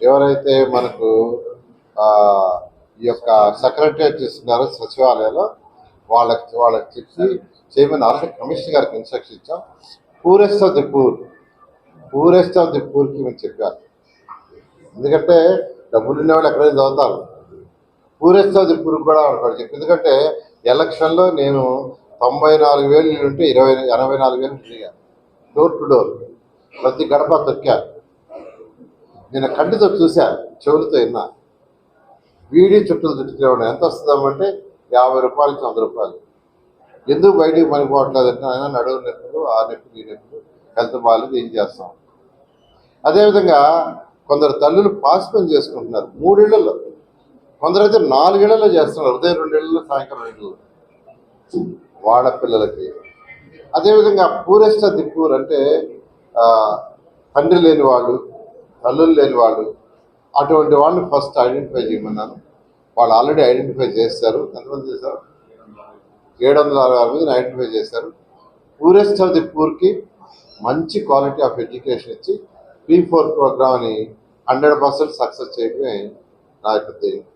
ఎవరైతే మనకు ఈ యొక్క సెక్రటరేట్ ఇస్తున్నారో సచివాలయంలో వాళ్ళకి వాళ్ళకి చెప్పి చేయమని ఆల్రెడీ కమిషనర్ గారికి ఇన్స్ట్రక్షన్ ఇచ్చాం. Poorest of the poor poorest of the పూర్కి మేము చెప్పారు ఎందుకంటే డబ్బులు ఉన్నవాళ్ళు ఎక్కడైనా చదువుతారు. పూరెస్ట్ ఆఫ్ ది పూర్ కూడా వాడు చెప్పి ఎందుకంటే ఎలక్షన్లో నేను తొంభై నాలుగు వేలు ఉంటే ఇరవై ఎనభై నాలుగు వేలు తిరిగాను డోర్ టు డోర్ ప్రతి గడప తొక్కాను నేను కంటితో చూశాను చెవులతో విన్నా. వీడి చుట్టూ చుట్టుకునేవాడు ఎంత వస్తుందామంటే యాభై రూపాయలు నుంచి వంద రూపాయలు. ఎందుకు బయటికి పనిపోవట్లేదు అంటే ఆయన నడువు నొప్పులు ఆ నొప్పులు ఈ నొప్పులు హెల్త్ బాగాలేదు ఏం చేస్తాం? అదేవిధంగా కొందరు తల్లులు పాస్ చేసుకుంటున్నారు మూడేళ్ళలో. కొందరైతే నాలుగేళ్ళలో చేస్తున్నారు ఉదయం రెండేళ్ళలో సాయంకాలం రెండేళ్ళు వాళ్ళ పిల్లలకి. అదేవిధంగా పూరెస్ట్ దిప్పూర్ అంటే తండ్రి లేని వాళ్ళు తల్లులు లేని వాళ్ళు అటువంటి వాళ్ళని ఫస్ట్ ఐడెంటిఫై చేయమన్నాను. వాళ్ళు ఆల్రెడీ ఐడెంటిఫై చేస్తారు ఎంతమంది చేశారు? ఏడు వందల అరవై ఆరు మందిని ఐడెంటిఫై చేశారు. పూరెస్ట్ ఆఫ్ ది పూర్కి మంచి క్వాలిటీ ఆఫ్ ఎడ్యుకేషన్ ఇచ్చి పీ ఫోర్ ప్రోగ్రామ్ని హండ్రెడ్ పర్సెంట్ సక్సెస్ చేయడమే నా యొక్క